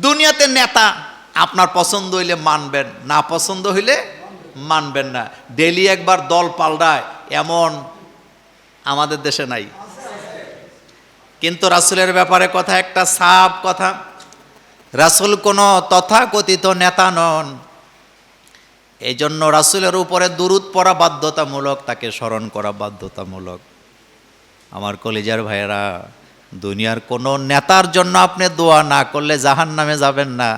দুনিয়াতে নেতা আপনার পছন্দ হইলে মানবেন, না পছন্দ হইলে মানবেন না। ডেলি একবার দল পাল্টায়, এমন আমাদের দেশে নাই। কিন্তু রাসুলের ব্যাপারে কথা, একটা সাপ কথা। রাসুল কোনো তথাকথিত নেতা নন। এই জন্য রাসুলের উপরে দুরুদ পড়া বাধ্যতামূলক, তাকে স্মরণ করা বাধ্যতামূলক। আমার কলিজার ভাইয়েরা দুনিয়ার কোনো নেতার জন্য আপনি দোয়া না করলে জাহান নামে যাবেন না।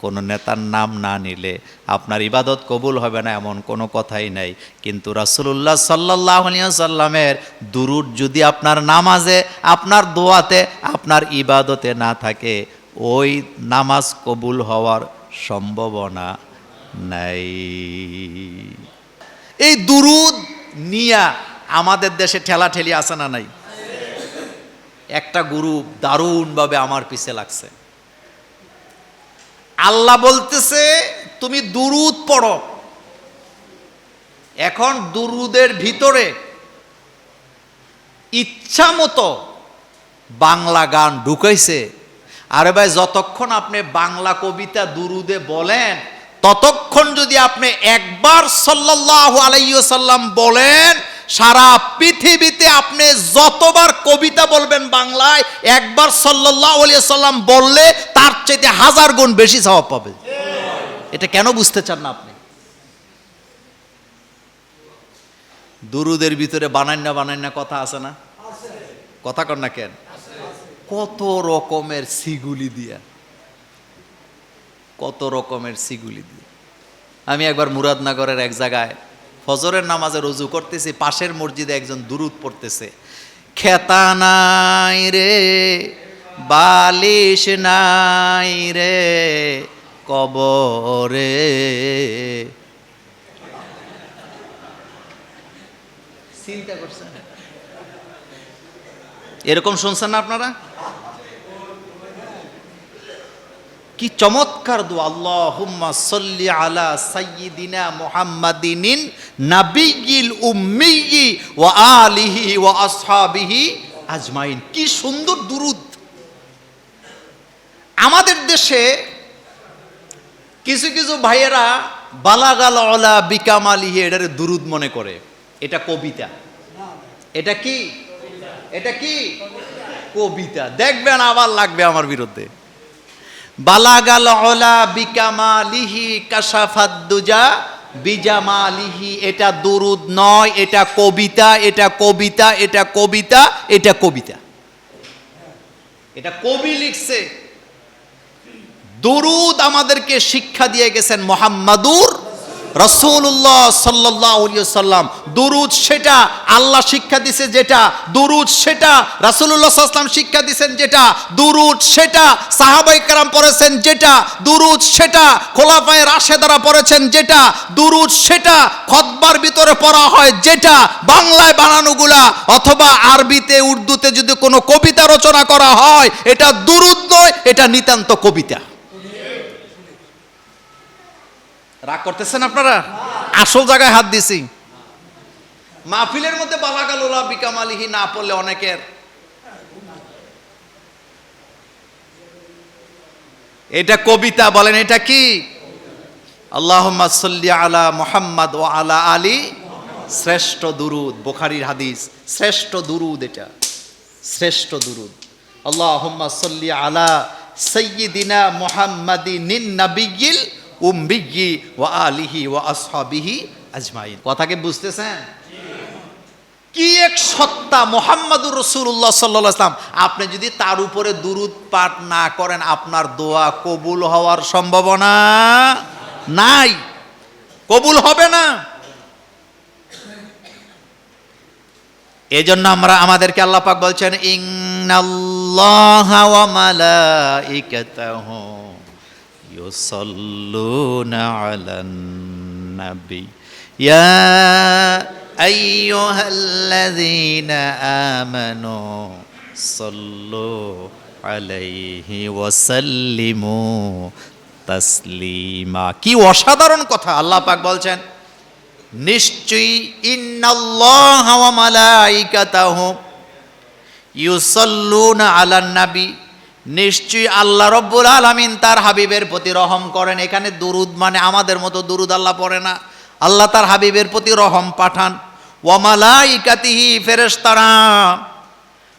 কোনো নেতার নাম না নিলে আপনার ইবাদত কবুল হবে না, এমন কোনো কথাই নাই। কিন্তু রাসুলুল্লাহ সাল্লাহ সাল্লামের দুরুদ যদি আপনার নামাজে, আপনার দোয়াতে, আপনার ইবাদতে না থাকে, ওই নামাজ কবুল হওয়ার সম্ভাবনা নাই। এই দুরুদ নিয়া আমাদের দেশে ঠেলাঠেলি আছে না নাই? একটা গ্রুপ দারুণভাবে আমার পিছে লাগছে। আল্লাহ বলতেছে, তুমি দুরুদ পড়ো। এখন দুরুদের ভিতরে ইচ্ছা মতো বাংলা গান ঢুকাইছে। আরে ভাই, যতক্ষণ আপনি বাংলা কবিতা দুরুদে বলেন, ততক্ষণ যদি আপনি একবার সাল্লাল্লাহু আলাইহি সাল্লাম বলেন, সারা পৃথিবীতে আপনি যতবার কবিতা বলবেন বাংলায়, একবার সাল্লাল্লাহু আলাইহি সাল্লাম বললে তার চাইতে হাজার গুণ বেশি স্বভাব পাবে। এটা কেন বুঝতে চান না আপনি? দুরুদের ভিতরে বানান না বানান না কথা আছে না? কথা কর না কেন? কত রকমের সিগুলি দিয়া। কত রকমের সিগুলি দিয়ে। আমি একবার মুরাদনগরের এক জায়গায় ফজরের নামাজে রুজু করতেছি, পাশের মসজিদে একজন দুরুদ পড়তেছে। খেতা নাই রে বালিশ নাই রে কবরে। চিন্তা করছেন। এরকম শুনছেন না আপনারা? কি চমৎকার দোয়া, আল্লাহুম্মা সাল্লি আলা সাইয়্যিদিনা মুহাম্মাদিনিন নাবিয়্যিল উম্মিয়্যি ওয়া আলিহি ওয়া আসহাবিহি আজমাইন। কি সুন্দর দুরুদ। আমাদের দেশে কিছু কিছু ভাইয়েরা, বালাগাল অলা বিকামালিহি এটারে দুরুদ মনে করে। এটা কবিতা। এটা কি? এটা কি? কবিতা। দেখবেন আবার লাগবে আমার বিরুদ্ধে। বালাগাল অলা বিকামালিহি কাশাফাদ্দুজা বিজামালিহি। এটা দুরুদ নয়, এটা কবিতা এটা কবিতা এটা কবিতা এটা কবিতা। এটা কবি লিখছে। দুরুদ আমাদেরকে শিক্ষা দিয়ে গেছেন মোহাম্মদুর রসুল্লাহ সাল্লাহ সাল্লাম দুরুদ সেটা, আল্লাহ শিক্ষা দিছে যেটা, দুরুদ সেটা রাসুল্লাহ সাল্লাম শিক্ষা দিছেন যেটা, দুরুদ সেটা, সাহাবাই কারাম পড়েছেন যেটা, দুরুদ সেটা, খোলাফায় রাশেদারা পড়েছেন যেটা, দুরুদ সেটা, খতবার ভিতরে পড়া হয় যেটা, বাংলায় বানানোগুলা, অথবা আরবিতে, উর্দুতে যদি কোনো কবিতা রচনা করা হয়, এটা দুরুদ নয়, এটা নিতান্ত কবিতা। রাগ করতেছেন আপনারা? আসল জায়গায় হাত দিছি। মাহফিলের মধ্যে বালাগাল ওলা বিকামালিহি না পড়লে অনেকের। এটা কবিতা বলেন, এটা কি? আল্লাহ আলা মোহাম্মদ ও আলা আলী। শ্রেষ্ঠ দুরুদ, বোখারির হাদিস। শ্রেষ্ঠ দুরুদ এটা। শ্রেষ্ঠ দুরুদ। আল্লাহ সাল্লি আলা সৈয়দিনা মোহাম্মদি নিন নাবিগিল উম্বিগি ও আলিহি ও আসহাবিহি আজমাইন। কথাকে বুঝতেছেন? কি এক সত্তা মোহাম্মদুর রসুল্লাহ সাল্লাম? আপনি যদি তার উপরে দুরুদ পাঠ না করেন, আপনার দোয়া কবুল হওয়ার সম্ভাবনা নাই। কবুল হবে না। এই জন্য আমরা আমাদেরকে আল্লাহ পাক বলছেন, ইন্নাল্লাহা ওয়া يصلون على النبي يا أيها الذين آمنوا صلوا عليه وسلموا তাসলিমা কি অসাধারণ কথা আল্লাহ পাক বলছেন নিশ্চয়ই ইন্নাল্লাহ ওয়া মালাইকাতাহু ইউসাল্লুনা আলান নবী নিশ্চয়ই আল্লাহ রব্বুল আলামিন তার হাবিবের প্রতি রহম করেন। এখানে দুরুদ মানে আমাদের মতো দুরুদ আল্লাহ পড়ে না। আল্লাহ তার হাবিবের প্রতি রহম পাঠান। ওয়ামালাইকাতিহি ফেরেশতারা,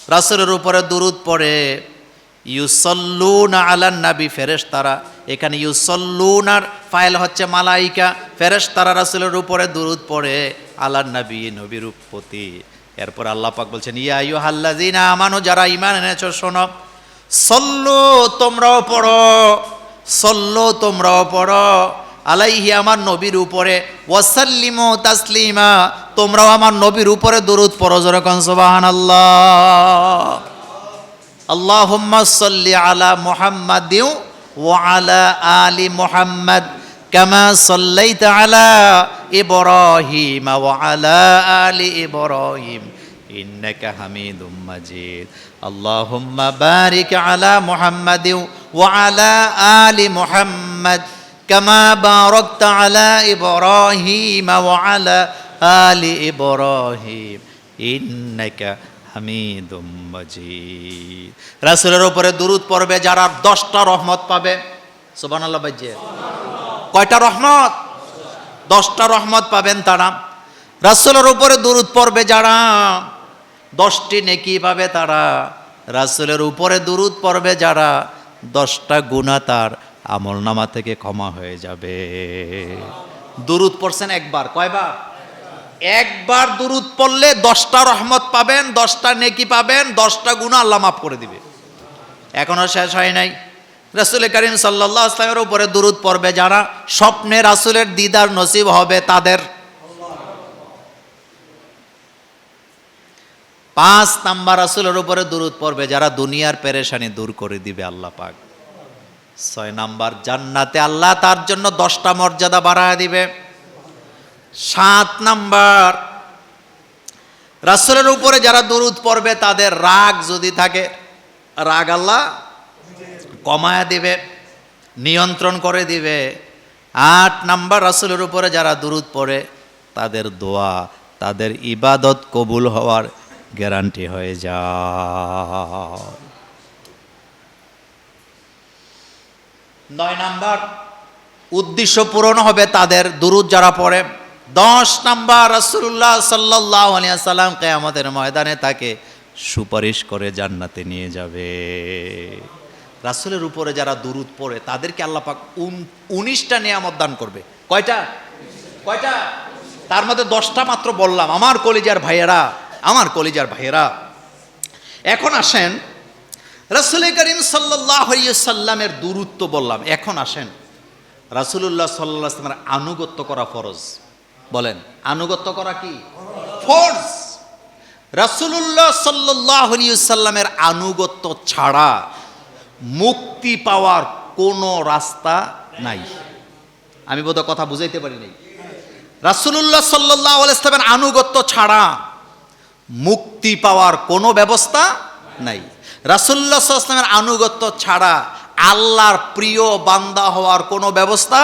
রাসূলের উপরে দুরুদ পড়ে। ইউসল্লুনা আলান নাবি ফেরেশতারা, এখানে ইউসল্লুনার ফাইল হচ্ছে মালাইকা। ফেরেশতারা রাসূলের উপরে দুরুদ পড়ে আলান নবী, নবীর এরপর আল্লাহ পাক বলছেন, ইয়া ইউ আইয়ুহাল্লাযিনা আমানু, যারা ইমান এনেছ, শোনো। সল্লো তোমরাও পড়ো, সল্লো তোমরাও পড়ো। আলাইহি আমার নবীর উপরে, ওয়াসাল্লিম তাসলিমা, তোমরাও আমার নবীর উপরে দরুদ পড়ো জরকন সোবাহান আল্লাহ আল্লাহুম্মা সাল্লি আলা মুহাম্মাদিউ ওয়া আলা আলি মুহাম্মাদ, কামা সাল্লাইতা আলা ইব্রাহিম ওয়া আলা আলি ইব্রাহিম, ইন্নাকা হামিদুম মাজিদ। আল্লাহুম্মা বারিক আলা মুহাম্মাদ ওয়া আলি মুহাম্মাদ কামা বারাকতা আলা ইব্রাহিম ওয়া আলা আলি ইব্রাহিম। ইন্নাকা রাসূলের উপরে দুরুদ পড়বে, যারা দশটা রহমত পাবে। সুবহানাল্লাহ বাজে কয়টা রহমত? দশটা রহমত পাবেন তারা। রাসূলের উপরে দুরুদ পড়বে যারা দশটি নেকি পাবে তারা। রাসুলের উপরে দুরুদ পড়বে যারা। দশটা গুণা তার আমল নামা থেকে ক্ষমা হয়ে যাবে। দুরুদ পড়ছেন একবার। কয়বার? একবার দুরুদ পড়লে দশটা রহমত পাবেন, দশটা নেকি পাবেন, দশটা গুণা আল্লাহ মাফ করে দিবে। এখনও শেষ হয় নাই। রাসুল করিম সাল্লাহ আসলামের উপরে দুরুদ পড়বে যারা। স্বপ্নে রাসুলের দিদার নসিব হবে তাদের। পাঁচ নাম্বার রাসুলের উপরে দুরুদ পড়বে, যারা দুনিয়ার পেরেশানি দূর করে দিবে আল্লাহ পাক। ছয় নাম্বার, জান্নাতে আল্লাহ তার জন্য দশটা মর্যাদা বাড়ায় দিবে। সাত নাম্বার, রাসুলের উপরে যারা দরুদ পড়বে, তাদের রাগ যদি থাকে, রাগ আল্লাহ কমায় দিবে, নিয়ন্ত্রণ করে দিবে। আট নাম্বার, রাসুলের উপরে যারা দুরুদ পড়ে, তাদের দোয়া, তাদের ইবাদত কবুল হওয়ার গ্যারান্টি হয়ে যায় নয় নাম্বার, উদ্দেশ্য পূরণ হবে তাদের দুরুদ যারা পড়ে। দশ নাম্বার রসুল্লাহ সাল্লাহ সাল্লাম কেয়ামতের ময়দানে তাকে সুপারিশ করে জান্নাতে নিয়ে যাবে। রাসুলের উপরে যারা দুরুদ পড়ে, তাদেরকে আল্লাহ পাক উন- উনিশটা নিয়ামত দান করবে। কয়টা? কয়টা? তার মধ্যে দশটা মাত্র বললাম। আমার কলিজার ভাইয়েরা আমার কলিজার ভাইয়েরা, এখন আসেন রাসুল করিম সাল্লাহ সাল্লামের দূরত্ব বললাম। এখন আসেন রাসুলুল্লাহ সাল্লাহ আসলামের আনুগত্য করা ফরজ। বলেন, আনুগত্য করা কি? ফরজ। রাসুলুল্লাহ সাল্লাহ সাল্লামের আনুগত্য ছাড়া মুক্তি পাওয়ার কোনো রাস্তা নাই। আমি বোধহয় কথা বুঝাইতে পারি নাই রাসুলুল্লাহ সাল্লাহ ইসলামের আনুগত্য ছাড়া মুক্তি পাওয়ার কোনো ব্যবস্থা নাই। রাসুল্লাহ ইসলামের আনুগত্য ছাড়া আল্লাহর প্রিয় বান্দা হওয়ার কোনো ব্যবস্থা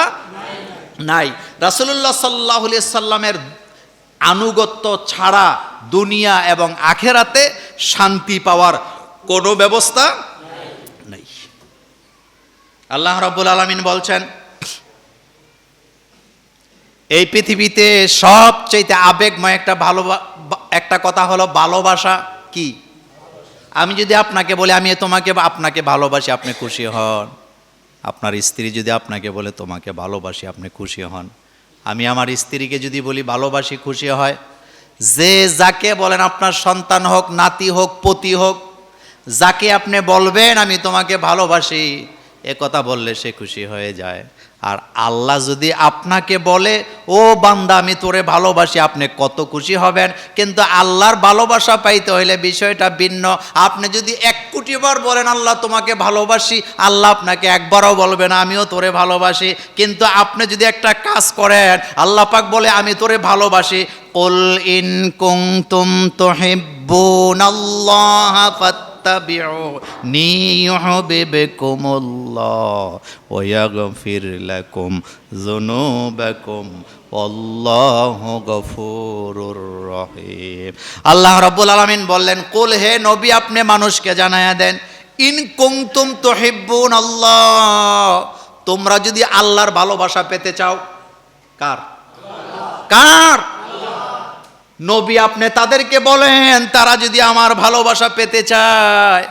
নাই। রাসুলুল্লাহ সাল্লাহ সাল্লামের আনুগত্য ছাড়া দুনিয়া এবং আখেরাতে শান্তি পাওয়ার কোনো ব্যবস্থা নেই। আল্লাহ রব্বুল আলমিন বলছেন, এই পৃথিবীতে সবচেয়ে আবেগময় একটা ভালো একটা কথা হলো ভালোবাসা কি? আমি যদি আপনাকে বলি, আমি তোমাকে, আপনাকে ভালোবাসি, আপনি খুশি হন। আপনার স্ত্রী যদি আপনাকে বলে, তোমাকে ভালোবাসি, আপনি খুশি হন। আমি আমার স্ত্রীকে যদি বলি, ভালোবাসি, খুশি হয়, যে যাকে বলেন, আপনার সন্তান হোক, নাতি হোক, পতি হোক, যাকে আপনি বলবেন, আমি তোমাকে ভালোবাসি। এ কথা বললে সে খুশি হয়ে যায়। আর আল্লাহ যদি আপনাকে বলে, ও বান্দা, আমি তোরে ভালোবাসি, আপনি কত খুশি হবেন? কিন্তু আল্লাহর ভালোবাসা পাইতে হইলে বিষয়টা ভিন্ন। আপনি যদি এক কোটি বার বলেন, আল্লাহ, তোমাকে ভালোবাসি। আল্লাহ আপনাকে একবারও বলবে না, আমিও তোরে ভালোবাসি। কিন্তু আপনি যদি একটা কাজ করেন, আল্লাহ পাক বলে, আমি তোরে ভালোবাসি। কুল ইন কুনতুম তুহিব্বুনাল্লাহ ফাত্তাবিউনি ইউহিব্বুকুমুল্লাহ ওয়া ইয়াগফির লাকুম যুনুবাকুম আল্লাহু গফুরুর রহিম। আল্লাহ রাব্বুল আলামিন বললেন, কুল হে নবী, আপনি মানুষকে জানায়া দেন, ইন কুংতুম তুহিব্বুন আল্লাহ তোমরা যদি আল্লাহর ভালোবাসা পেতে চাও, কার? কার? নবী আপনি তাদেরকে বলেন, তারা যদি আমার ভালোবাসা পেতে চায়,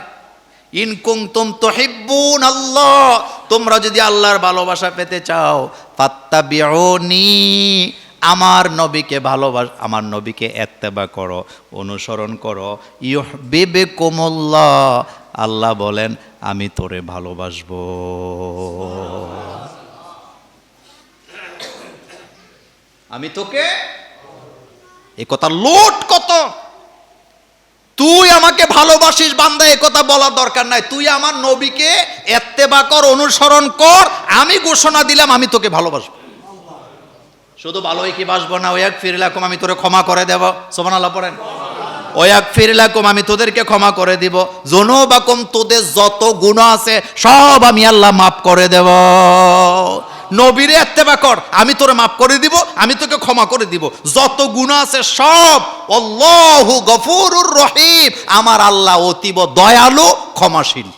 ইন কুংতুম তুহিব্বুন আল্লাহ তোমরা যদি আল্লাহর ভালোবাসা পেতে চাও, ফাত্তাবিউনি আমার নবীকে ভালোবাস, আমার নবীকে এত্তেবা করো, অনুসরণ করো। ইউহবিবিকুমুল্লাহ, আল্লাহ বলেন, আমি তোরে ভালোবাসবো। আমি তোকে এ কথা লোট কত? তুই আমাকে ভালোবাসিস বান্দা, এ কথা বলার দরকার নাই। তুই আমার নবীকে এত্তেবা কর, অনুসরণ কর, আমি ঘোষণা দিলাম, আমি তোকে ভালোবাসবো। শুধু ভালোই কি বাসবো না, ওয়াক ফিরলাকুম, আমি তোরে ক্ষমা করে দেব। সোমান আল্লাহ পড়েন। ওয়াক ফিরলাকুম, আমি তোদেরকে ক্ষমা করে দিব। জনবাকুম তোদের যত গুণ আছে, সব আমি আল্লাহ মাফ করে দেব। নবীরে এত্তেবা কর, আমি তোরে মাফ করে দিব, আমি তোকে ক্ষমা করে দিব। যত গুণ আছে সব অল্লাহু গফুরুর রহিম। আমার আল্লাহ অতীব দয়ালু, ক্ষমাশীল।